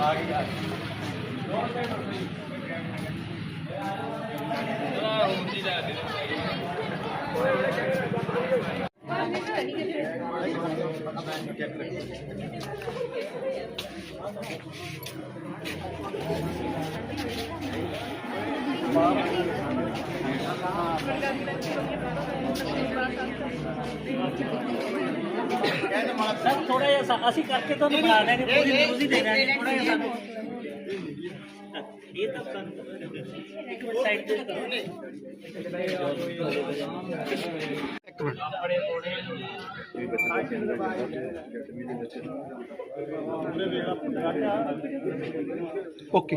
ਆ ਗਿਆ ਚਲਾ ਹੁੰਦੀ ਜਾ ਦੇ ਮਾਂ ਸਰ ਥੋੜਾ ਜਿਹਾ ਅਸੀਂ ਕਰਕੇ ਤੁਹਾਨੂੰ ਬਣਾ ਦਾਂਗੇ ਪੂਰੀ ਨਿਊਜ਼ ਹੀ ਦੇ ਦਾਂਗੇ ਥੋੜਾ ਜਿਹਾ ਸਾਨੂੰ। ਇਹ ਤਾਂ ਸਾਨੂੰ ਇੱਕ ਮਿੰਟ ਸਾਈਡ ਤੇ ਕਰੋ ਓਕੇ।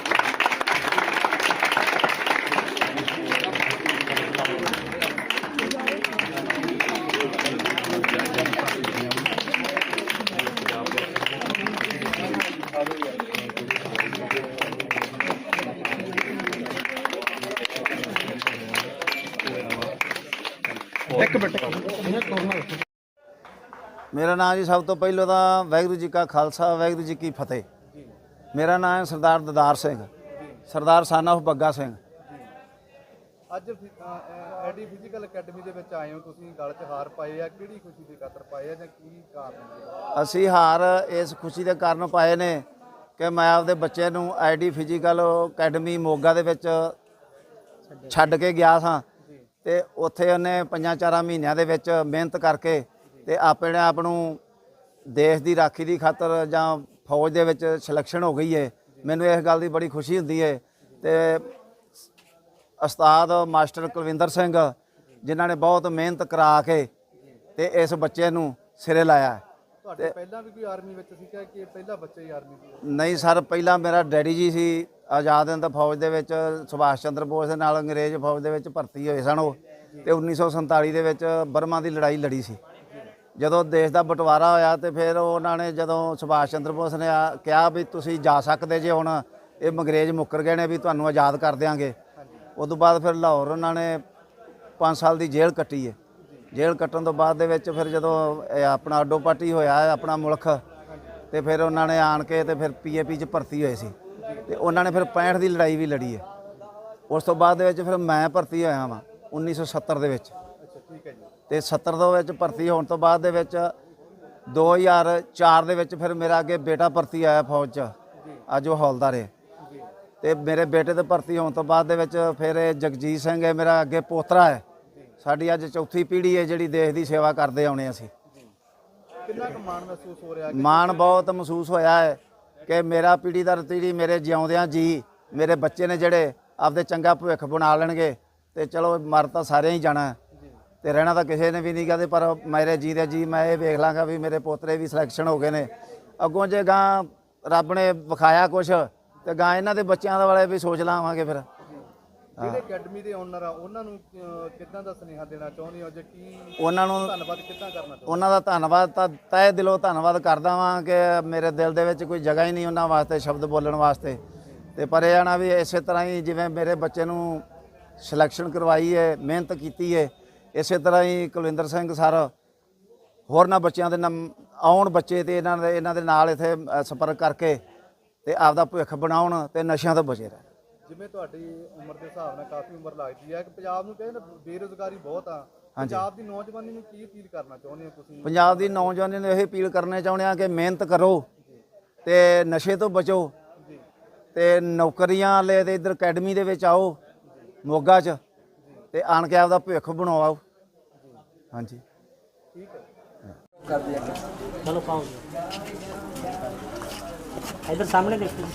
ਇੱਕ ਮਿੰਟ ਮੇਰਾ ਨਾਮ ਜੀ ਸਭ ਤੋਂ ਪਹਿਲਾਂ ਤਾਂ ਵਾਹਿਗੁਰੂ ਜੀ ਕਾ ਖਾਲਸਾ ਵਾਹਿਗੁਰੂ ਜੀ ਕੀ ਫਤਿਹ। ਮੇਰਾ ਨਾਮ ਹੈ ਸਰਦਾਰ ਦਦਾਰ ਸਿੰਘ ਸਰਦਾਰ ਸਾਨਾ ਆਫ ਬੱਗਾ ਸਿੰਘ। ਅੱਜ ਐਡੀ ਫਿਜ਼ੀਕਲ ਅਕੈਡਮੀ ਦੇ ਵਿੱਚ ਆਏ ਹੋ ਤੁਸੀਂ ਗਲ 'ਚ ਹਾਰ ਪਾਏ ਆ ਕਿਹੜੀ ਖੁਸ਼ੀ ਦੇ ਖਾਤਰ ਪਾਏ ਆ ਜਾਂ ਕੀ ਕਾਰਨ ਹੈ? ਅਸੀਂ ਹਾਰ ਇਸ ਖੁਸ਼ੀ ਦੇ ਕਾਰਨ ਪਾਏ ਨੇ ਕਿ ਮੈਂ ਆਪਦੇ ਬੱਚੇ ਨੂੰ ਆਈਡੀ ਫਿਜ਼ੀਕਲ ਅਕੈਡਮੀ ਮੋਗਾ ਦੇ ਵਿੱਚ ਛੱਡ ਕੇ ਗਿਆ ਸਾਂ। ਤੇ ਉੱਥੇ ਉਹਨੇ ਪੰਜਾਂ ਚਾਰਾਂ ਮਹੀਨਿਆਂ ਦੇ ਵਿੱਚ ਮਿਹਨਤ ਕਰਕੇ ਤੇ ਆਪਣੇ ਆਪ ਨੂੰ ਦੇਸ਼ ਦੀ ਰਾਖੀ ਦੀ ਖਾਤਰ ਜਾਂ ਫੌਜ ਦੇ ਵਿੱਚ ਸਿਲੈਕਸ਼ਨ ਹੋ ਗਈ ਹੈ ਮੈਨੂੰ ਇਸ ਗੱਲ ਦੀ ਬੜੀ ਖੁਸ਼ੀ ਹੁੰਦੀ ਹੈ ਤੇ ਉਸਤਾਦ ਮਾਸਟਰ ਕੁਲਵਿੰਦਰ ਸਿੰਘ ਜਿਨ੍ਹਾਂ ਨੇ ਬਹੁਤ ਮਿਹਨਤ ਕਰਾ ਕੇ ਤੇ ਇਸ ਬੱਚੇ ਨੂੰ ਸਿਰੇ ਲਾਇਆ। ਤੁਹਾਡੇ ਪਹਿਲਾਂ ਵੀ ਕੋਈ ਆਰਮੀ ਵਿੱਚ ਸੀ ਕਿ ਪਹਿਲਾ ਬੱਚਾ ਹੀ ਆਰਮੀ ਸੀ ਨਹੀਂ ਸਰ ਪਹਿਲਾਂ ਮੇਰਾ ਡੈਡੀ ਜੀ ਸੀ ਆਜ਼ਾਦ ਹਿੰਦ ਫੌਜ ਦੇ ਵਿੱਚ ਸੁਭਾਸ਼ ਚੰਦਰ ਬੋਸ ਦੇ ਨਾਲ ਅੰਗਰੇਜ਼ ਫੌਜ ਦੇ ਵਿੱਚ ਭਰਤੀ ਹੋਏ ਸਨ ਉਹ ਤੇ 1947 ਦੇ ਵਿੱਚ ਬਰਮਾ ਦੀ ਲੜਾਈ ਲੜੀ ਸੀ। ਜਦੋਂ ਦੇਸ਼ ਦਾ ਬਟਵਾਰਾ ਹੋਇਆ ਤੇ ਫਿਰ ਉਹਨਾਂ ਨੇ ਜਦੋਂ ਸੁਭਾਸ਼ ਚੰਦਰ ਬੋਸ ਨੇ ਆ- ਕਿਹਾ ਵੀ ਤੁਸੀਂ ਜਾ ਸਕਦੇ ਜੇ ਹੁਣ ਇਹ ਅੰਗਰੇਜ਼ ਮੁੱਕਰ ਗਏ ਨੇ ਵੀ ਤੁਹਾਨੂੰ ਆਜ਼ਾਦ ਕਰ ਦਿਆਂਗੇ। ਉਸ ਤੋਂ ਬਾਅਦ ਫਿਰ ਲਾਹੌਰ ਉਹਨਾਂ ਨੇ 5 ਸਾਲ ਦੀ ਜੇਲ੍ਹ ਕੱਟੀ ਹੈ ਜੇਲ੍ਹ ਕੱਟਣ ਤੋਂ ਬਾਅਦ ਦੇ ਵਿੱਚ ਫਿਰ ਜਦੋਂ ਇਹ ਆਪਣਾ ਅੱਡੋ ਪਾਟੀ ਹੋਇਆ, ਆਪਣਾ ਮੁਲਕ, ਤੇ ਫਿਰ ਉਹਨਾਂ ਨੇ ਆਣ ਕੇ ਤੇ ਫਿਰ ਪੀਏਪੀ 'ਚ ਭਰਤੀ ਹੋਏ ਸੀ। ਤੇ ਉਹਨਾਂ ਨੇ ਫਿਰ 65 ਦੀ ਲੜਾਈ ਵੀ ਲੜੀ ਹੈ। ਉਸ ਤੋਂ ਬਾਅਦ ਦੇ ਵਿੱਚ ਫਿਰ ਮੈਂ ਭਰਤੀ ਹੋਇਆ ਵਾਂ 1970 ਦੇ ਵਿੱਚ। ਅੱਛਾ ਠੀਕ ਤੇ 70 ਦੇ ਵਿੱਚ ਭਰਤੀ ਹੋਣ ਤੋਂ ਬਾਅਦ ਦੇ ਵਿੱਚ 2004 ਦੇ ਵਿੱਚ ਫਿਰ ਮੇਰਾ ਅੱਗੇ ਬੇਟਾ ਭਰਤੀ ਆਇਆ ਫੌਜ 'ਚ, ਅੱਜ ਉਹ ਹੌਲਦਾਰ ਹੈ। ਤੇ ਮੇਰੇ ਬੇਟੇ ਦੇ ਭਰਤੀ ਹੋਣ ਤੋਂ ਬਾਅਦ ਦੇ ਵਿੱਚ ਫਿਰ ਇਹ ਜਗਜੀਤ ਸਿੰਘ ਹੈ, ਮੇਰਾ ਅੱਗੇ ਪੋਤਰਾ ਹੈ। ਸਾਡੀ ਅੱਜ ਚੌਥੀ ਪੀੜ੍ਹੀ ਹੈ ਜਿਹੜੀ ਦੇਸ਼ ਦੀ ਸੇਵਾ ਕਰਦੇ ਆਉਣੇ ਅਸੀਂ। ਕਿੰਨਾ ਕੁ ਮਾਣ ਮਹਿਸੂਸ ਹੋ ਰਿਹਾ ਮਾਣ ਬਹੁਤ ਮਹਿਸੂਸ ਹੋਇਆ ਹੈ ਕਿ ਮੇਰਾ ਪੀੜ੍ਹੀ ਦਰ ਪੀੜ੍ਹੀ ਮੇਰੇ ਜਿਉਂਦਿਆਂ ਜੀ ਮੇਰੇ ਬੱਚੇ ਨੇ ਜਿਹੜੇ ਆਪਦੇ ਚੰਗਾ ਭਵਿੱਖ ਬਣਾ ਲੈਣਗੇ ਤੇ ਚਲੋ ਮਰ ਤਾਂ ਸਾਰਿਆਂ ਹੀ ਜਾਣਾ। ਤੇ ਰਹਿਣਾ ਤਾਂ ਕਿਸੇ ਨੇ ਵੀ ਨਹੀਂ ਕਹਦੇ ਪਰ ਮੇਰੇ ਜੀ ਦੇ ਜੀ ਮੈਂ ਇਹ ਵੇਖ ਲਾਂਗਾ ਵੀ ਮੇਰੇ ਪੋਤਰੇ ਵੀ ਸਿਲੈਕਸ਼ਨ ਹੋ ਗਏ ਨੇ। ਅੱਗੋਂ ਜੇ ਗਾਂ ਰੱਬ ਨੇ ਵਿਖਾਇਆ ਕੁਛ ਤੇ ਗਾਂ ਇਹਨਾਂ ਦੇ ਬੱਚਿਆਂ ਦਾ ਵਾਲੇ ਵੀ ਸੋਚ ਲਾਵਾਂਗੇ ਫਿਰ। ਜਿਹੜੇ ਅਕੈਡਮੀ ਦੇ ਓਨਰ ਆ? ਉਹਨਾਂ ਨੂੰ ਅਹ, ਕਿੱਦਾਂ ਦਾ ਸੁਨੇਹਾ ਦੇਣਾ ਚਾਹੁੰਦੇ ਹੋ ਜਾਂ ਕੀ ਉਹਨਾਂ ਨੂੰ ਧੰਨਵਾਦ ਕਿੱਦਾਂ ਕਰਨਾ ਚਾਹੁੰਦੇ ਉਹਨਾਂ ਦਾ ਧੰਨਵਾਦ ਤਾਂ ਤਹਿ ਦਿਲੋਂ ਧੰਨਵਾਦ ਕਰਦਾ ਵਾਂ ਕਿ ਮੇਰੇ ਦਿਲ ਦੇ ਵਿੱਚ ਕੋਈ ਜਗ੍ਹਾ ਹੀ ਨਹੀਂ ਉਹਨਾਂ ਵਾਸਤੇ ਸ਼ਬਦ ਬੋਲਣ ਵਾਸਤੇ। ਤੇ ਪਰ ਇਹ ਆ ਨਾ ਵੀ ਇਸੇ ਤਰ੍ਹਾਂ ਹੀ ਜਿਵੇਂ ਮੇਰੇ ਬੱਚੇ ਨੂੰ ਸਿਲੈਕਸ਼ਨ ਕਰਵਾਈ ਹੈ ਮਿਹਨਤ ਕੀਤੀ ਹੈ ਇਸੇ ਤਰ੍ਹਾਂ ਹੀ ਕੁਲਵਿੰਦਰ ਸਿੰਘ ਸਰ ਹੋਰਨਾਂ ਬੱਚਿਆਂ ਦੇ ਨਾਮ ਆਉਣ ਬੱਚੇ ਤੇ ਇਹਨਾਂ ਦੇ ਇਹਨਾਂ ਦੇ ਨਾਲ ਇੱਥੇ ਸੰਪਰਕ ਕਰਕੇ ਤੇ ਆਪਦਾ ਭਵਿੱਖ ਬਣਾਉਣ ਤੇ ਨਸ਼ਿਆਂ ਤੋਂ ਬਚੇ ਰਹਿਣ। ਜਿਵੇਂ ਤੁਹਾਡੀ ਉਮਰ ਦੇ ਹਿਸਾਬ ਨਾਲ ਕਾਫੀ ਉਮਰ ਲੱਗਦੀ ਹੈ ਕਿ ਪੰਜਾਬ ਨੂੰ ਕਹਿੰਦੇ ਨਾ ਬੇਰੋਜ਼ਗਾਰੀ ਬਹੁਤ ਆ। ਪੰਜਾਬ ਦੀ ਨੌਜਵਾਨੀ ਨੂੰ ਕੀ ਅਪੀਲ ਕਰਨਾ ਚਾਹੁੰਦੇ ਹੋ ਤੁਸੀਂ? ਪੰਜਾਬ ਦੀ ਨੌਜਵਾਨੀ ਨੂੰ ਇਹ ਅਪੀਲ ਕਰਨੇ ਚਾਹੁੰਦੇ ਆ ਕਿ ਮਿਹਨਤ ਕਰੋ ਤੇ ਨਸ਼ੇ ਤੋਂ ਬਚੋ ਤੇ ਨੌਕਰੀਆਂ ਲੈ ਤੇ ਇਧਰ ਅਕੈਡਮੀ ਦੇ ਵਿੱਚ ਆਓ ਮੋਗਾ 'ਚ ਤੇ ਆਣ ਕੇ ਆਪਦਾ ਭਵਿੱਖ ਬਣਾਓ। ਹਾਂਜੀ। ਠੀਕ ਹੈ। ਕਰ ਦਿਆ ਚਲੋ ਪਾਓ ਇਧਰ ਸਾਹਮਣੇ ਦੇਖੋ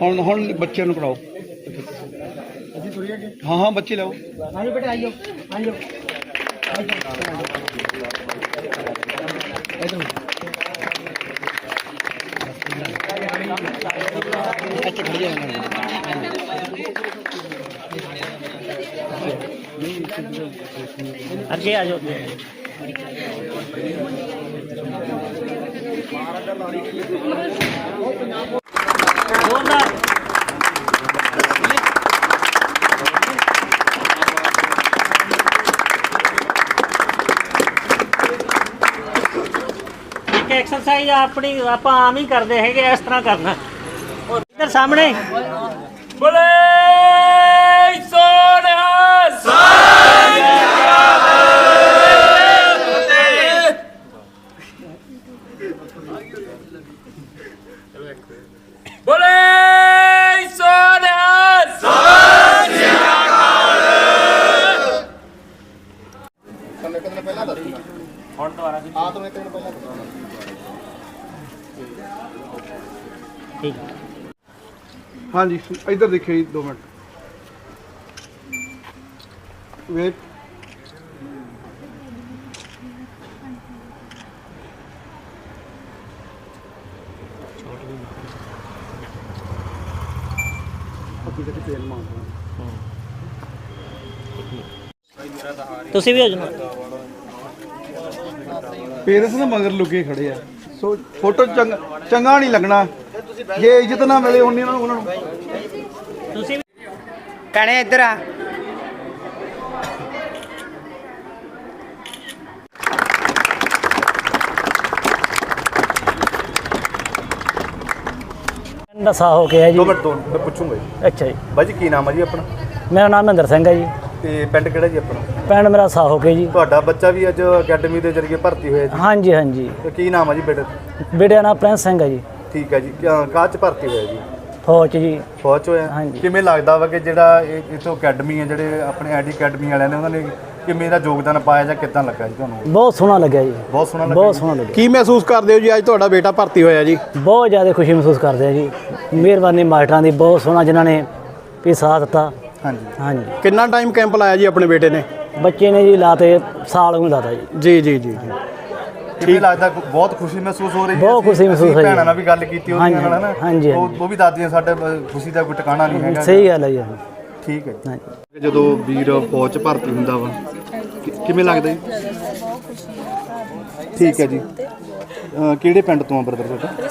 ਹੁਣ ਹੁਣ ਬੱਚਿਆਂ ਨੂੰ ਪੜਾਓ ਅਸੀਂ ਤੁਰੀਏ ਕਿ ਹਾਂ ਹਾਂ ਬੱਚੇ ਲਿਆਓ ਹਾਂਜੀ ਬੇਟਾ ਆਈਓ। ਆਈਓ। ਇੱਧਰ ਅੱਛਾ ਖੜੀ ਜਾਣਾ ਅੱਗੇ ਆ ਜਾਓ। ਇੱਕ ਐਕਸਰਸਾਈਜ਼ ਆਪਣੀ ਆਪਾਂ ਆਮ ਹੀ ਕਰਦੇ ਹੈਗੇ ਇਸ ਤਰ੍ਹਾਂ ਕਰਨਾ। ਔਰ ਇੱਧਰ ਸਾਹਮਣੇ। ਬੋਲੇ! ਹੁਣ ਦੁਬਾਰਾ ਜੀ। ਹਾਂ ਤੁਹਾਨੂੰ ਇੱਕ ਦਿਨ ਪਹਿਲਾਂ ਦੱਸਣਾ ਠੀਕ। ਹਾਂਜੀ ਇੱਧਰ ਦੇਖਿਓ ਜੀ 2 ਮਿੰਟ। ਵੇਟ ਤੁਸੀਂ ਵੀ ਹੋ ਜਾਣਾ ਪੇਰੈਂਟਸ ਨਾ ਮਗਰ ਲੁਕੇ ਖੜੇ ਆ। ਸੋ ਫੋਟੋ ਚੰਗਾ ਨਹੀਂ ਲੱਗਣਾ। ਜੇ ਇੱਜ਼ਤ ਨਾ ਮਿਲੇ ਉਹਨਾਂ ਨੂੰ ਉਹਨਾਂ ਨੂੰ। ਤੁਸੀਂ ਵੀ ਕਣੇ ਇੱਧਰ ਆ। ਦਸਾ ਹੋ ਕੇ ਹੈ ਜੀ। ਦੋ ਮਿੰਟ ਦੋ ਮੈਂ ਪੁੱਛੂੰਗਾ ਜੀ। ਅੱਛਾ ਜੀ। ਬਾਈ ਜੀ ਕੀ ਨਾਮ ਹੈ ਜੀ ਆਪਣਾ? ਮੇਰਾ ਨਾਮ ਮਹਿੰਦਰ ਸਿੰਘ ਹੈ ਜੀ। ਤੇ ਪਿੰਡ ਕਿਹੜਾ ਜੀ ਆਪਣਾ? ਪਿੰਡ ਮੇਰਾ ਸਾ ਹੋ ਕੇ ਜੀ। ਤੁਹਾਡਾ ਬੱਚਾ ਵੀ ਅੱਜ ਅਕੈਡਮੀ ਦੇ ਜ਼ਰੀਏ ਭਰਤੀ ਹੋਇਆ ਜੀ। ਹਾਂਜੀ ਹਾਂਜੀ। ਤੇ ਕੀ ਨਾਮ ਹੈ ਜੀ ਬੇਟੇ? ਬੇਟੇ ਦਾ ਨਾਮ ਪ੍ਰਿੰਸ ਸਿੰਘ ਹੈ ਜੀ। ਠੀਕ ਹੈ ਜੀ। ਕਾਹ ਚ ਭਰਤੀ ਹੋਇਆ ਜੀ? ਫੌਜ 'ਚ ਜੀ। ਫੌਜ 'ਚ ਹੋਇਆ? ਹਾਂਜੀ। ਕਿਵੇਂ ਲੱਗਦਾ ਵਾ ਕਿ ਜਿਹੜਾ ਇਹ ਇਥੋਂ ਅਕੈਡਮੀ ਹੈ ਜਿਹੜੇ ਆਪਣੇ ਆਈਡੀ ਅਕੈਡਮੀ ਵਾਲਿਆਂ ਨੇ ਉਹਨਾਂ ਨੇ ਕਿਵੇਂ ਇਹਦਾ ਯੋਗਦਾਨ ਪਾਇਆ ਜਾਂ ਕਿੱਦਾਂ ਲੱਗਾ ਜੀ ਤੁਹਾਨੂੰ? ਬਹੁਤ ਸੋਹਣਾ ਲੱਗਿਆ ਜੀ। ਬਹੁਤ ਸੋਹਣਾ ਲੱਗਾ ਬਹੁਤ ਜੀ। ਸੋਹਣਾ ਲੱਗਿਆ। ਕੀ ਮਹਿਸੂਸ ਕਰਦੇ ਹੋ ਜੀ? ਅੱਜ ਤੁਹਾਡਾ ਬੇਟਾ ਭਰਤੀ ਹੋਇਆ ਜੀ। ਬਹੁਤ ਜ਼ਿਆਦਾ ਖੁਸ਼ੀ ਮਹਿਸੂਸ ਕਰਦੇ ਆ ਜੀ। ਮਿਹਰਬਾਨੀ ਮਾਸਟਰਾਂ ਦੀ ਬਹੁਤ ਸੋਹਣਾ ਜਿਨ੍ਹਾਂ ਨੇ ਵੀ ਸਾਥ ਦਿੱਤਾ। ਹਾਂਜੀ। ਹਾਂਜੀ। ਕਿੰਨਾ ਟਾਈਮ ਕੈਂਪ ਲਾਇਆ ਜੀ ਆਪਣੇ ਬੇਟੇ ਨੇ? ਬੱਚੇ ਨੇ ਜੀ ਲਾਤੇ ਸਾਲ ਨੂੰ ਲਾਤਾ ਜੀ। ਜੀ ਜੀ ਜੀ ਜੀ। ਕਿਵੇਂ ਲੱਗਦਾ ਬਹੁਤ ਖੁਸ਼ੀ ਮਹਿਸੂਸ ਹੋ ਰਹੀ ਹੈ ਬਹੁਤ ਖੁਸ਼ੀ ਮਹਿਸੂਸ ਹੋਈ ਹੈ। ਭੈਣਾਂ ਨਾਲ ਵੀ ਗੱਲ ਕੀਤੀ ਉਹਦੀਆਂ ਹਾਂਜੀ, ਨਾਲ ਹਨਾ? ਹਾਂਜੀ, ਉਹ ਵੀ ਦੱਸਦੀਆਂ ਸਾਡੇ ਖੁਸ਼ੀ ਦਾ ਕੋਈ ਟਿਕਾਣਾ ਨਹੀਂ ਹੈਗਾ। ਸਹੀ ਗੱਲ ਹੈ ਜੀ ਠੀਕ ਹੈ ਜਦੋਂ ਵੀਰ ਫੌਜ ਚ ਭਰਤੀ ਹੁੰਦਾ ਵਾ ਕਿਵੇਂ ਲੱਗਦਾ ਜੀ? ਠੀਕ ਹੈ ਜੀ। ਅਹ ਕਿਹੜੇ ਪਿੰਡ ਤੋਂ ਆ ਬਰਦਰ ਤੁਹਾਡਾ?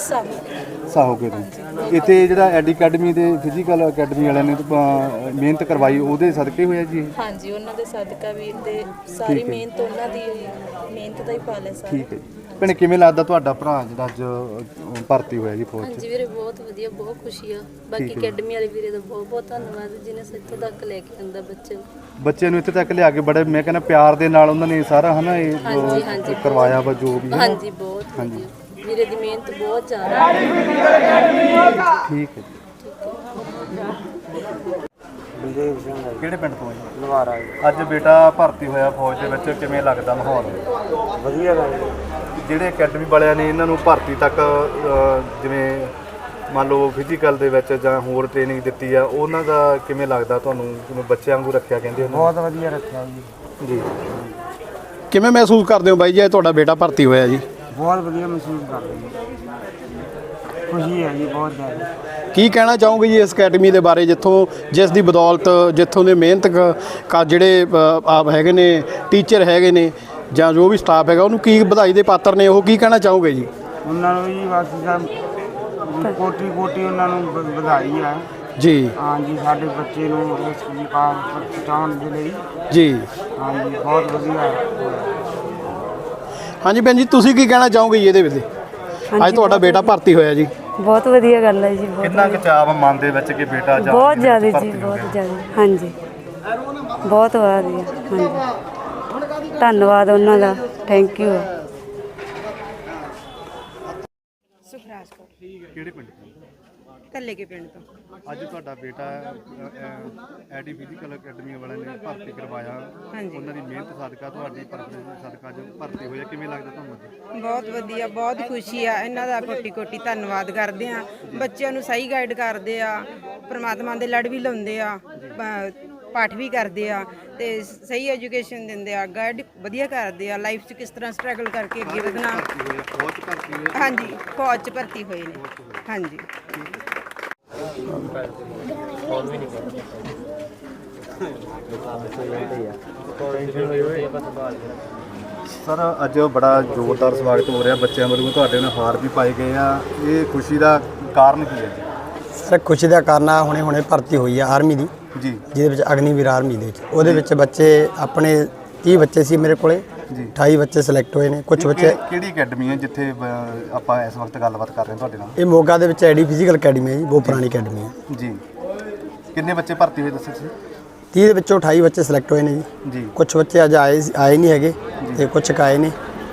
ਸਾਹੋਕੇ ਤੋਂ। ਇੱਥੇ ਜਿਹੜਾ ਐਡੀ ਅਕੈਡਮੀ ਦੇ ਫਿਜ਼ੀਕਲ ਅਕੈਡਮੀ ਵਾਲਿਆਂ ਨੇ ਅਹ, ਮਿਹਨਤ ਕਰਵਾਈ ਉਹਦੇ ਸਦਕੇ ਹੋਇਆ ਜੀ ਇਹ? ਹਾਂਜੀ ਉਹਨਾਂ ਦੇ ਸਦਕਾ ਵੀਰ ਦੇ ਸਾਰੀ ਮਿਹਨਤ ਉਹਨਾਂ ਦੀ ਹੋਈ ਮਿਹਨਤ ਦਾ ਹੀ ਫਲ ਹੈ ਸਾਰਾ। ਠੀਕ ਹੈ ਜੀ। ਭੈਣੇ ਕਿਵੇਂ ਲੱਗਦਾ ਤੁਹਾਡਾ ਭਰਾ ਜਿਹੜਾ ਅੱਜ ਅਹ, ਭਰਤੀ ਹੋਇਆ ਜੀ ਫੌਜ ਚ? ਹਾਂਜੀ ਵੀਰੇ ਬਹੁਤ ਵਧੀਆ ਬਹੁਤ ਖੁਸ਼ੀ ਆ। ਬਾਕੀ ਅਕੈਡਮੀ ਵਾਲੇ ਵੀਰੇ ਦਾ ਬਹੁਤ ਬਹੁਤ ਧੰਨਵਾਦ ਜਿਹਨੇ ਇੱਥੋਂ ਤੱਕ ਲੈ ਕੇ ਆਂਦਾ ਬੱਚੇ ਨੂੰ। ਬੱਚਿਆਂ ਨੂੰ ਇੱਥੇ ਤੱਕ ਲਿਆ ਕੇ ਬੜੇ ਮੈਂ ਕਹਿੰਦਾ ਪਿਆਰ ਦੇ ਨਾਲ ਉਹਨਾਂ ਨੇ ਸਾਰਾ ਹਨਾ ਇਹ ਜੋ ਹਾਂਜੀ, ਹਾਂਜੀ, ਕਰਵਾਇਆ ਵਾ ਜੋ ਵੀ। ਹਾਂਜੀ ਬਹੁਤ ਵਧੀਆ। ਵੀਰੇ ਦੀ ਮਿਹਨਤ ਬਹੁਤ ਜ਼ਿਆਦਾ। ਠੀਕ ਹੈ ਜੀ। ਕਿਹੜੇ ਪਿੰਡ ਤੋਂ ਹੈ ਲਵਾਰਾ ਅੱਜ ਬੇਟਾ ਭਰਤੀ ਹੋਇਆ ਫੌਜ ਦੇ ਵਿੱਚ ਕਿਵੇਂ ਲੱਗਦਾ ਮਾਹੌਲ? ਵਧੀਆ ਜਿਹੜੇ ਅਕੈਡਮੀ ਵਾਲਿਆਂ ਨੇ ਇਹਨਾਂ ਨੂੰ ਭਰਤੀ ਤੱਕ ਅ, ਜਿਵੇਂ ਮੰਨ ਲਓ ਫਿਜ਼ੀਕਲ ਦੇ ਵਿੱਚ ਜਾਂ ਹੋਰ ਟ੍ਰੇਨਿੰਗ ਦਿੱਤੀ ਆ ਉਹਨਾਂ ਦਾ ਕਿਵੇਂ ਲੱਗਦਾ ਤੁਹਾਨੂੰ? ਜਿਵੇਂ ਬੱਚਿਆਂ ਵਾਂਗੂ ਰੱਖਿਆ ਕਹਿੰਦੇ ਉਹਨਾਂ ਬਹੁਤ ਵਧੀਆ ਰੱਖਿਆ ਜੀ। ਜੀ। ਕਿਵੇਂ ਮਹਿਸੂਸ ਕਰਦੇ ਹੋ ਬਾਈ ਜੀ? ਤੁਹਾਡਾ ਬੇਟਾ ਭਰਤੀ ਹੋਇਆ ਜੀ। ਬਹੁਤ ਵਧੀਆ ਮਹਿਸੂਸ ਕਰਦੇ ਜੀ। ਖੁਸ਼ੀ ਹੈ ਜੀ ਬਹੁਤ ਜ਼ਿਆਦਾ। ਕੀ ਕਹਿਣਾ ਚਾਹੋਗੇ ਜੀ ਇਸ ਅਕੈਡਮੀ ਦੇ ਬਾਰੇ? ਜਿੱਥੋਂ ਜਿਸ ਦੀ ਬਦੌਲਤ ਜਿੱਥੋਂ ਦੇ ਮਿਹਨਤ ਕ- ਕਾ ਜਿਹੜੇ ਅ, ਆਪ ਹੈਗੇ ਨੇ ਟੀਚਰ ਹੈਗੇ ਨੇ ਜਾਂ ਜੋ ਵੀ ਸਟਾਫ ਹੈਗਾ ਉਹਨੂੰ ਕੀ ਵਧਾਈ ਦੇ ਪਾਤਰ ਨੇ? ਉਹ ਕੀ ਕਹਿਣਾ ਚਾਹੋਗੇ ਜੀ? ਉਹਨਾਂ ਨੂੰ ਜੀ ਬਸ ਸਭ ਕੋਟੀ ਕੋਟੀ ਉਹਨਾਂ ਨੂੰ ਵ- ਵਧਾਈ ਹੈ ਜੀ। ਹਾਂਜੀ ਸਾਡੇ ਬੱਚੇ ਨੂੰ ਇਸ ਤੱਕ ਪਹੁੰਚਾਉਣ ਦੇ ਲਈ। ਜੀ। ਹਾਂਜੀ ਬਹੁਤ ਵਧੀਆ। ਹੈ ਹਾਂਜੀ ਭੈਣ ਜੀ ਤੁਸੀਂ ਕੀ ਕਹਿਣਾ ਚਾਹੋਗੇ ਜੀ ਇਹਦੇ ਵਿੱਚ? ਅੱਜ ਤੁਹਾਡਾ ਬੇਟਾ ਭਰਤੀ ਹੋਇਆ ਜੀ। ਬਹੁਤ ਵਧੀਆ ਗੱਲ ਹੈ ਜੀ ਬਹੁਤ ਕਿੰਨਾ ਕੁ ਚਾਅ ਵਾ ਮਨ ਦੇ ਵਿੱਚ ਕਿ ਬੇਟਾ ਜਾ ਬਹੁਤ ਜ਼ਿਆਦਾ ਜੀ ਬਹੁਤ? ਜ਼ਿਆਦਾ। ਹਾਂਜੀ। ਬਹੁਤ ਵਧੀਆ ਹਾਂਜੀ। ਧੰਨਵਾਦ ਉਹਨਾਂ ਦਾ। ਥੈਂਕ ਯੂ ਸੁਖਰਾਜ ਕੌਰ ਕਿਹੜੇ ਪਿੰਡ ਤੋਂ? ਕੱਲੇ ਕੇ ਪਿੰਡ ਤੋਂ। ਅੱਜ ਤੁਹਾਡਾ ਬੇਟਾ ਐਡੀ ਫਿਜ਼ੀਕਲ ਅਕੈਡਮੀ ਵਾਲਿਆਂ ਨੇ ਭਰਤੀ ਕਰਵਾਇਆ। ਹਾਂਜੀ। ਉਹਨਾਂ ਦੀ ਮਿਹਨਤ ਸਦਕਾ ਤੁਹਾਡੀ ਪਰਵਰਿਸ਼ ਸਦਕਾ ਜੋ ਭਰਤੀ ਹੋਇਆ ਕਿਵੇਂ ਲੱਗਦਾ ਤੁਹਾਨੂੰ? ਬਹੁਤ ਵਧੀਆ ਬਹੁਤ ਖੁਸ਼ੀ ਆ। ਇਹਨਾਂ ਦਾ ਕੋਟੀ ਕੋਟੀ ਧੰਨਵਾਦ ਕਰਦੇ ਆ। ਬੱਚਿਆਂ ਨੂੰ ਸਹੀ ਗਾਈਡ ਕਰਦੇ ਆ। ਪ੍ਰਮਾਤਮਾ ਦੇ ਲੜ ਵੀ ਲਾਉਂਦੇ ਆ। ਪਾਠ ਵੀ ਕਰਦੇ ਆ ਤੇ ਸਹੀ ਐਜੂਕੇਸ਼ਨ ਦਿੰਦੇ ਆ ਗਾਈਡ ਵਧੀਆ ਕਰਦੇ ਆ ਲਾਈਫ 'ਚ ਕਿਸ ਤਰ੍ਹਾਂ ਸਟਰਗਲ ਕਰਕੇ ਅੱਗੇ ਵਧਣਾ। ਬਹੁਤ ਭਰਤੀ ਹਾਂਜੀ ਫੌਜ 'ਚ ਭਰਤੀ ਹੋਏ ਨੇ। ਹਾਂਜੀ। ਸਰ ਅੱਜ ਬੜਾ ਜ਼ੋਰਦਾਰ ਸਵਾਗਤ ਹੋ ਰਿਹਾ ਬੱਚਿਆਂ ਵੱਲੋਂ। ਤੁਹਾਡੇ ਨਾਲ ਹਾਰ ਵੀ ਪਾਏ ਗਏ ਆ। ਇਹ ਖੁਸ਼ੀ ਦਾ ਕਾਰਨ ਕੀ ਹੈ? ਸਰ ਖੁਸ਼ੀ ਦਾ ਕਾਰਨ ਆ ਹੁਣੇ ਹੁਣੇ ਭਰਤੀ ਹੋਈ ਆ ਆਰਮੀ ਦੀ। ਜੀ। ਜਿਹਦੇ ਵਿੱਚ ਅਗਨੀਵੀਰ ਆਰਮੀ ਦੇ ਵਿੱਚ। ਉਹਦੇ ਵਿੱਚ ਬੱਚੇ ਆਪਣੇ 30 ਬੱਚੇ ਸੀ ਮੇਰੇ ਕੋਲੇ ਜੀ। 28 ਬੱਚੇ ਸਿਲੈਕਟ ਹੋਏ ਨੇ ਕੁਝ ਬੱਚੇ ਕਿਹੜੀ- ਅਕੈਡਮੀ ਹੈ ਜਿੱਥੇ ਆਪਾਂ ਇਸ ਵਕਤ ਗੱਲਬਾਤ ਕਰ ਰਹੇ ਹਾਂ ਤੁਹਾਡੇ ਨਾਲ? ਇਹ ਮੋਗਾ ਦੇ ਵਿੱਚ ਐਡੀ ਫਿਜ਼ੀਕਲ ਅਕੈਡਮੀ ਹੈ ਜੀ ਬਹੁਤ ਪੁਰਾਣੀ ਅਕੈਡਮੀ ਹੈ। ਜੀ। ਕਿੰਨੇ ਬੱਚੇ ਭਰਤੀ ਹੋਏ ਦੱਸੋ ਤੁਸੀਂ? 30 ਦੇ ਵਿੱਚੋਂ 28 ਬੱਚੇ ਸਿਲੈਕਟ ਹੋਏ ਨੇ ਜੀ। ਜੀ। ਕੁਝ ਬੱਚੇ ਅੱਜ ਆਏ ਆਏ ਨਹੀਂ ਹੈਗੇ ਤੇ ਕੁਝ ਆਏ ਨੇ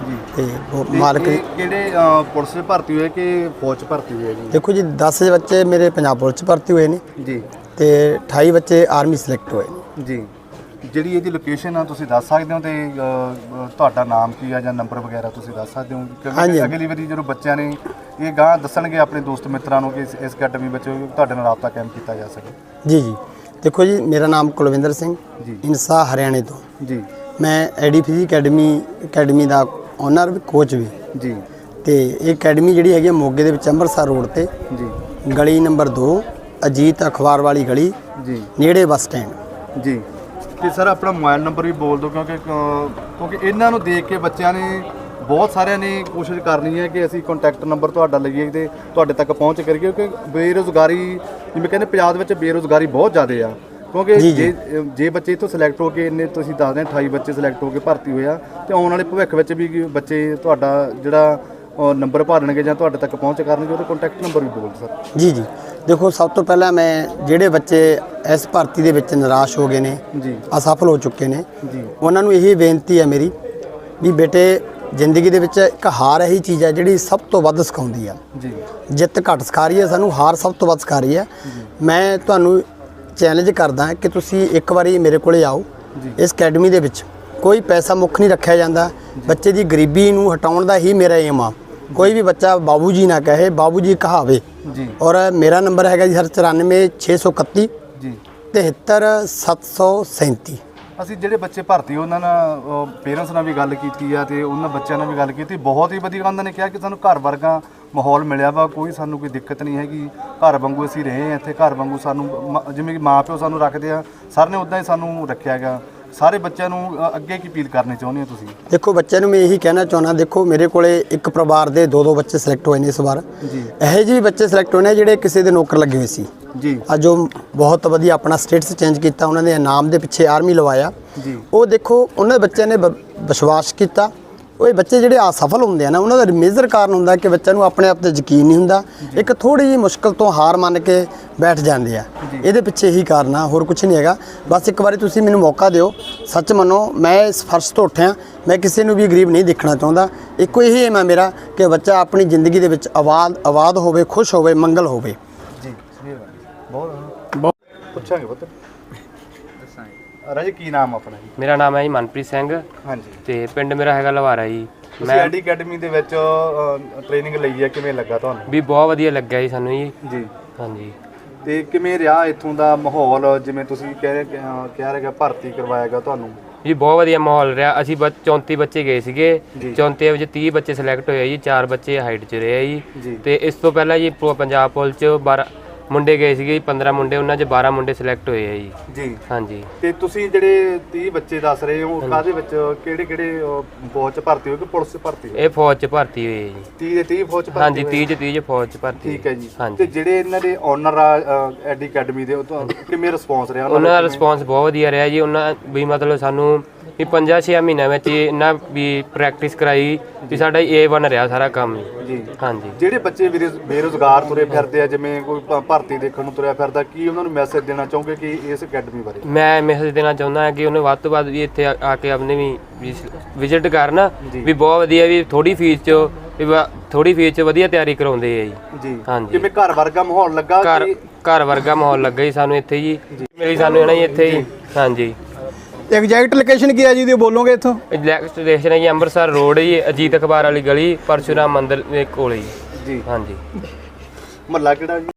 ਜੀ। ਤੇ ਉਹ ਤੇ ਮਾਲਕ ਇਹ ਕਿਹੜੇ ਪੁਲਿਸ 'ਚ ਭਰਤੀ ਹੋਏ ਕਿ ਫੌਜ 'ਚ ਭਰਤੀ ਹੋਏ ਜੀ? ਦੇਖੋ ਜੀ 10 ਬੱਚੇ ਮੇਰੇ ਪੰਜਾਬ ਪੁਲਿਸ 'ਚ ਭਰਤੀ ਹੋਏ ਨੇ। ਜੀ। ਤੇ 28 ਬੱਚੇ ਆਰਮੀ ਸਿਲੈਕਟ ਹੋਏ ਜੀ। ਜਿਹੜੀ ਇਹਦੀ ਲੋਕੇਸ਼ਨ ਆ ਤੁਸੀਂ ਦੱਸ ਸਕਦੇ ਹੋ ਤੇ ਅ, ਤੁਹਾਡਾ ਨਾਮ ਕੀ ਆ ਜਾਂ ਨੰਬਰ ਵਗੈਰਾ ਤੁਸੀਂ ਦੱਸ ਸਕਦੇ ਹੋ? ਹਾਂਜੀ। ਕਿਉਂਕਿ ਅਗਲੀ ਵਾਰੀ ਜਦੋਂ ਬੱਚਿਆਂ ਨੇ ਇਹ ਗਾਂ ਦੱਸਣਗੇ ਆਪਣੇ ਦੋਸਤ ਮਿੱਤਰਾਂ ਨੂੰ ਕਿ ਇਸ- ਇਸ ਅਕੈਡਮੀ ਵਿੱਚ ਤੁਹਾਡੇ ਨਾਲ ਰਾਬਤਾ ਕਾਇਮ ਕੀਤਾ ਜਾ ਸਕੇ। ਜੀ ਜੀ। ਦੇਖੋ ਜੀ ਮੇਰਾ ਨਾਮ ਕੁਲਵਿੰਦਰ ਸਿੰਘ ਜੀ। ਇਨਸਾ ਹਰਿਆਣੇ ਤੋਂ। ਜੀ। ਮੈਂ ਐਡੀ ਫਿਜ਼ੀ ਅਕੈਡਮੀ ਅਕੈਡਮੀ ਦਾ ਓਨਰ ਵੀ ਕੋਚ ਵੀ। ਜੀ। ਤੇ ਇਹ ਅਕੈਡਮੀ ਜਿਹੜੀ ਹੈਗੀ ਆ ਮੋਗੇ ਦੇ ਵਿੱਚ ਅੰਮ੍ਰਿਤਸਰ ਰੋਡ ਤੇ। ਜੀ। ਗਲੀ ਨੰਬਰ 2 ਅਜੀਤ ਅਖਬਾਰ ਵਾਲੀ ਗਲੀ ਜੀ। ਨੇੜੇ ਬੱਸ ਸਟੈਂਡ। ਜੀ। ਤੇ ਸਰ ਆਪਣਾ ਮੋਬਾਈਲ ਨੰਬਰ ਵੀ ਬੋਲ ਦਿਓ ਕਿਉਂਕਿ ਕਿਉਂਕਿ ਇਹਨਾਂ ਨੂੰ ਦੇਖ ਕੇ ਬੱਚਿਆਂ ਨੇ ਬਹੁਤ ਸਾਰਿਆਂ ਨੇ ਕੋਸ਼ਿਸ਼ ਕਰਨੀ ਹੈ ਕਿ ਅਸੀਂ ਕੰਟੈਕਟ ਨੰਬਰ ਤੁਹਾਡਾ ਲਈਏ ਤੇ ਤੁਹਾਡੇ ਤੱਕ ਪਹੁੰਚ ਕਰੀਏ ਕਿਉਂਕਿ ਬੇਰੁਜ਼ਗਾਰੀ ਜਿਵੇਂ ਕਹਿੰਦੇ ਪੰਜਾਬ ਦੇ ਵਿੱਚ ਬੇਰੁਜ਼ਗਾਰੀ ਬਹੁਤ ਜ਼ਿਆਦਾ ਆ। ਕਿਉਂਕਿ ਜੀ, ਜੀ। ਬੱਚੇ ਇੱਥੋਂ ਸਿਲੈਕਟ ਹੋ ਕੇ ਇੰਨੇ ਤੁਸੀਂ ਦੱਸਦੇ ਹੋ 28 ਬੱਚੇ ਸਿਲੈਕਟ ਹੋ ਕੇ ਭਰਤੀ ਹੋਏ ਆ ਤੇ ਆਉਣ ਵਾਲੇ ਭਵਿੱਖ ਵਿੱਚ ਵੀ ਬੱਚੇ ਤੁਹਾਡਾ ਜਿਹੜਾ ਨੰਬਰ ਭਰਨਗੇ ਜਾਂ ਤੁਹਾਡੇ ਤੱਕ ਪਹੁੰਚ ਕਰਨਗੇ ਉਹਦਾ ਕੰਟੈਕਟ ਨੰਬਰ ਵੀ ਬੋਲ ਸਰ। ਜੀ ਜੀ। ਦੇਖੋ ਸਭ ਤੋਂ ਪਹਿਲਾਂ ਮੈਂ ਜਿਹੜੇ ਬੱਚੇ ਇਸ ਭਰਤੀ ਦੇ ਵਿੱਚ ਨਿਰਾਸ਼ ਹੋ ਗਏ ਨੇ ਜੀ। ਅਸਫਲ ਹੋ ਚੁੱਕੇ ਨੇ ਜੀ। ਉਹਨਾਂ ਨੂੰ ਇਹੀ ਬੇਨਤੀ ਹੈ ਮੇਰੀ ਵੀ ਬੇਟੇ ਜ਼ਿੰਦਗੀ ਦੇ ਵਿੱਚ ਇੱਕ ਹਾਰ ਇਹੀ ਚੀਜ਼ ਹੈ ਜਿਹੜੀ ਸਭ ਤੋਂ ਵੱਧ ਸਿਖਾਉਂਦੀ ਆ। ਜੀ। ਜਿੱਤ ਘੱਟ ਸਿਖਾ ਰਹੀ ਹੈ ਸਾਨੂੰ ਹਾਰ ਸਭ ਤੋਂ ਵੱਧ ਸਿਖਾ ਰਹੀ ਹੈ। ਮੈਂ ਤੁਹਾਨੂੰ ਚੈਲੰਜ ਕਰਦਾ ਕਿ ਤੁਸੀਂ ਇੱਕ ਵਾਰੀ ਮੇਰੇ ਕੋਲੇ ਆਓ। ਇਸ ਅਕੈਡਮੀ ਦੇ ਵਿੱਚ ਕੋਈ ਪੈਸਾ ਮੁੱਖ ਨਹੀਂ ਰੱਖਿਆ ਜਾਂਦਾ। ਬੱਚੇ ਦੀ ਗਰੀਬੀ ਨੂੰ ਹਟਾਉਣ ਦਾ ਹੀ ਮੇਰਾ ਏਮ ਆ। ਕੋਈ ਵੀ ਬੱਚਾ ਬਾਬੂ ਜੀ ਨਾ ਕਹੇ ਬਾਬੂ ਜੀ ਕਹਾਵੇ। ਜੀ। ਔਰ ਮੇਰਾ ਨੰਬਰ ਹੈਗਾ ਜੀ ਸਰ 94631 ਜੀ। 73737 ਅਸੀਂ ਜਿਹੜੇ ਬੱਚੇ ਭਰਤੀ ਉਹਨਾਂ ਨਾਲ ਪੇਰੈਂਟਸ ਨਾਲ ਵੀ ਗੱਲ ਕੀਤੀ ਆ ਤੇ ਉਹਨਾਂ ਬੱਚਿਆਂ ਨਾਲ ਵੀ ਗੱਲ ਕੀਤੀ। ਬਹੁਤ ਹੀ ਵਧੀਆ ਉਹਨਾਂ ਨੇ ਕਿਹਾ ਕਿ ਸਾਨੂੰ ਘਰ ਵਰਗਾ ਮਾਹੌਲ ਮਿਲਿਆ ਵਾ ਕੋਈ ਸਾਨੂੰ ਕੋਈ ਦਿੱਕਤ ਨਹੀਂ ਹੈਗੀ। ਘਰ ਵਾਂਗੂ ਅਸੀਂ ਰਹੇ ਹਾਂ ਇੱਥੇ ਘਰ ਵਾਂਗੂ ਸਾਨੂੰ ਮ- ਜਿਵੇਂ ਕਿ ਮਾਪਿਓ ਸਾਨੂੰ ਰੱਖਦੇ ਆ ਸਰ ਨੇ ਉਦਾਂ ਹੀ ਸਾਨੂੰ ਰੱਖਿਆ ਗਿਆ ਸਾਰੇ ਬੱਚਿਆਂ ਨੂੰ ਅ, ਅੱਗੇ ਕੀ ਅਪੀਲ ਕਰਨੀ ਚਾਹੁੰਦੇ ਹੋ ਤੁਸੀਂ? ਦੇਖੋ ਬੱਚਿਆਂ ਨੂੰ ਮੈਂ ਇਹੀ ਕਹਿਣਾ ਚਾਹੁੰਦਾ ਦੇਖੋ ਮੇਰੇ ਕੋਲੇ ਇੱਕ ਪਰਿਵਾਰ ਦੇ ਦੋ ਦੋ ਬੱਚੇ ਸਿਲੈਕਟ ਹੋਏ ਨੇ ਇਸ ਵਾਰ। ਜੀ। ਇਹੋ ਜਿਹੇ ਵੀ ਬੱਚੇ ਸਿਲੈਕਟ ਹੋਏ ਨੇ ਜਿਹੜੇ ਕਿਸੇ ਦੇ ਨੌਕਰ ਲੱਗੇ ਹੋਏ ਸੀ। ਜੀ। ਅੱਜ ਉਹ ਬਹੁਤ ਵਧੀਆ ਆਪਣਾ ਸਟੇਟਸ ਚੇਂਜ ਕੀਤਾ ਉਹਨਾਂ ਦੇ ਨਾਮ ਦੇ ਪਿੱਛੇ ਆਰਮੀ ਲਵਾਇਆ। ਜੀ। ਉਹ ਦੇਖੋ ਉਹਨਾਂ ਦੇ ਬੱਚਿਆਂ ਨੇ ਵਿਸ਼ਵਾਸ ਕੀਤਾ। ਉਹ ਇਹ ਬੱਚੇ ਜਿਹੜੇ ਅਸਫਲ ਹੁੰਦੇ ਆ ਨਾ ਉਹਨਾਂ ਦਾ ਮੇਜਰ ਕਾਰਨ ਹੁੰਦਾ ਕਿ ਬੱਚਿਆਂ ਨੂੰ ਆਪਣੇ ਆਪ ਤੇ ਯਕੀਨ ਨਹੀਂ ਹੁੰਦਾ। ਇੱਕ ਥੋੜੀ ਜਿਹੀ ਮੁਸ਼ਕਲ ਤੋਂ ਹਾਰ ਮੰਨ ਕੇ ਬੈਠ ਜਾਂਦੇ ਆ। ਇਹਦੇ ਪਿੱਛੇ ਇਹੀ ਕਾਰਨ ਆ ਹੋਰ ਕੁਝ ਨਹੀਂ ਹੈਗਾ। ਬਸ ਇੱਕ ਵਾਰੀ ਤੁਸੀਂ ਮੈਨੂੰ ਮੌਕਾ ਦਿਓ। ਸੱਚ ਮੰਨੋ ਮੈਂ ਇਸ ਫਰਸ਼ ਤੋਂ ਉੱਠਿਆ। ਮੈਂ ਕਿਸੇ ਨੂੰ ਵੀ ਗਰੀਬ ਨਹੀਂ ਦੇਖਣਾ ਚਾਹੁੰਦਾ। ਇੱਕੋ ਇਹੀ ਏਮ ਹੈ ਮੇਰਾ ਕਿ ਬੱਚਾ ਆਪਣੀ ਜ਼ਿੰਦਗੀ ਦੇ ਵਿੱਚ ਆਵਾਜ਼ ਆਵਾਜ਼ ਹੋਵੇ ਖੁਸ਼ ਹੋਵੇ ਮੰਗਲ ਹੋਵੇ। ਜੀ ਬਹੁਤ ਬਹੁਤ ਪੁੱਛਾਂਗੇ ਪੁੱਤ। ਰਾਜੇ ਕੀ ਨਾਮ ਆਪਣਾ ਜੀ? ਮੇਰਾ ਨਾਮ ਹੈ ਜੀ ਮਨਪ੍ਰੀਤ ਸਿੰਘ। ਹਾਂਜੀ। ਤੇ ਪਿੰਡ ਮੇਰਾ ਹੈਗਾ ਲਵਾਰਾ ਜੀ। ਤੁਸੀਂ ਮੈਂ ਐਡੀ ਅਕੈਡਮੀ ਦੇ ਵਿੱਚ ਟ੍ਰੇਨਿੰਗ ਲਈ ਹੈ ਕਿਵੇਂ ਲੱਗਾ ਤੁਹਾਨੂੰ? ਵੀ ਬਹੁਤ ਵਧੀਆ ਲੱਗਿਆ ਜੀ ਸਾਨੂੰ ਜੀ। ਜੀ। ਹਾਂਜੀ। ਤੇ ਕਿਵੇਂ ਰਿਹਾ ਇੱਥੋਂ ਦਾ ਮਾਹੌਲ ਜਿਵੇਂ ਤੁਸੀਂ ਕਹਿ ਕਹਿ ਰਹੇ ਕਿ ਭਰਤੀ ਕਰਵਾਏਗਾ ਤੁਹਾਨੂੰ? ਜੀ ਬਹੁਤ ਵਧੀਆ ਮਾਹੌਲ ਰਿਹਾ। ਅਸੀਂ ਬੱਚ 34 ਬੱਚੇ ਗਏ ਸੀਗੇ। ਜੀ। 34 ਵਿੱਚ 30 ਬੱਚੇ ਸਿਲੈਕਟ ਹੋਏ ਜੀ 4 ਬੱਚੇ ਹਾਈਟ 'ਚ ਰਹੇ ਜੀ। ਤੇ ਇਸ ਤੋਂ ਪਹਿਲਾਂ ਜੀ ਪੰਜਾਬ ਪੁਲਿਸ 'ਚ 12 ਮੁੰਡੇ ਗਏ ਸੀਗੇ ਜੀ 15 ਮੁੰਡੇ ਉਹਨਾਂ 'ਚ 12 ਮੁੰਡੇ ਸਿਲੈਕਟ ਹੋਏ ਆ ਜੀ। ਜੀ। ਹਾਂਜੀ। ਤੇ ਤੁਸੀਂ ਜਿਹੜੇ 30 ਬੱਚੇ ਦੱਸ ਰਹੇ ਹੋ ਕਾਦੇ ਵਿੱਚ ਕਿਹੜੇ ਕਿਹੜੇ ਫੌਜ ਚ ਭਰਤੀ ਹੋਏ ਕਿ ਪੁਲਿਸ ਚ ਭਰਤੀ ਹੋਏ? ਇਹ ਫੌਜ 'ਚ ਭਰਤੀ ਹੋਏ ਆ 30 ਜੀ ਦੇ 30 ਫੌਜ ਚ ਭਰਤੀ ਹਾਂਜੀ ਹੋਏ? 30 'ਚ 30 'ਚ ਫੌਜ 'ਚ ਭਰਤੀ ਠੀਕ ਹੈ ਜੀ। ਤੇ ਹਾਂਜੀ ਜਿਹੜੇ ਇਹਨਾਂ ਦੇ ਓਨਰ ਆ ਅ, ਐਡੀ ਅਕੈਡਮੀ ਦੇ ਉਹ ਤੋਂ ਕਿਵੇਂ ਰਿਸਪੌਂਸ ਰਿਹਾ? ਉਹਨਾਂ ਦਾ ਕਿਵੇਂ? ਰਿਸਪੌਂਸ ਬਹੁਤ ਵਧੀਆ ਰਿਹਾ ਜੀ। ਉਹਨਾਂ ਵੀ ਮਤਲਬ ਸਾਨੂੰ ਵੀ 5-6 ਮਹੀਨਿਆਂ ਵਿੱਚ ਹੀ ਇਹਨਾਂ ਵੀ ਪ੍ਰੈਕਟਿਸ ਕਰਾਈ ਵੀ ਸਾਡਾ A1 ਰਿਹਾ ਸਾਰਾ ਕੰਮ ਜੀ ਜੀ। ਹਾਂਜੀ। ਜਿਹੜੇ ਬੱਚੇ ਬੇਰੁਜ਼- ਬੇਰੁਜ਼ਗਾਰ ਤੁਰੇ ਫਿਰਦੇ ਆ ਜਿਵੇਂ ਕੋਈ ਭ- ਭਰਤੀ ਦੇਖਣ ਨੂੰ ਤੁਰਿਆ ਫਿਰਦਾ ਕੀ ਉਹਨਾਂ ਨੂੰ ਮੈਸੇਜ ਦੇਣਾ ਚਾਹੋਗੇ ਕਿ ਇਸ ਅਕੈਡਮੀ ਬਾਰੇ? ਮੈਂ ਮੈਸੇਜ ਦੇਣਾ ਚਾਹੁੰਦਾ ਹਾਂ ਕਿ ਉਹਨੇ ਵੱਧ ਤੋਂ ਵੱਧ ਵੀ ਇੱਥੇ ਆ ਆ ਕੇ ਆਪਣੇ ਵੀ ਵਿਜ਼ਿਟ ਕਰਨ ਵੀ ਬਹੁਤ ਵਧੀਆ ਵੀ ਥੋੜੀ ਫੀਸ 'ਚ ਵੀ ਥੋੜੀ ਫੀਸ 'ਚ ਵਧੀਆ ਤਿਆਰੀ ਕਰਾਉਂਦੇ ਆ ਜੀ। ਜੀ। ਹਾਂਜੀ। ਕਿਵੇਂ ਘਰ ਵਰਗਾ ਮਾਹੌਲ ਲੱਗਾ ਘਰ ਕਿ ਘਰ ਵਰਗਾ ਮਾਹੌਲ ਲੱਗਾ ਜੀ ਸਾਨੂੰ ਇੱਥੇ ਜੀ। ਮਿਲੀ ਸਾਨੂੰ ਇਹਨਾਂ ਜੀ ਇੱਥੇ ਜੀ। ਹਾਂਜੀ। ਐਗਜ਼ੈਕਟ ਲੋਕੇਸ਼ਨ ਕੀ ਹੈ ਜੀ ਦੀ ਬੋਲੋਗੇ ਇੱਥੋਂ? ਸਟੇਸ਼ਨ ਹੈ ਜੀ ਅੰਮ੍ਰਿਤਸਰ ਰੋਡ ਜੀ ਅਜੀਤ ਅਖਬਾਰ ਵਾਲੀ ਗਲੀ ਪਰਸ਼ੂਰਾਮ ਮੰਦਿਰ ਦੇ ਕੋਲ ਜੀ। ਜੀ। ਹਾਂਜੀ। ਮਹੱਲਾ ਕਿਹੜਾ ਜੀ?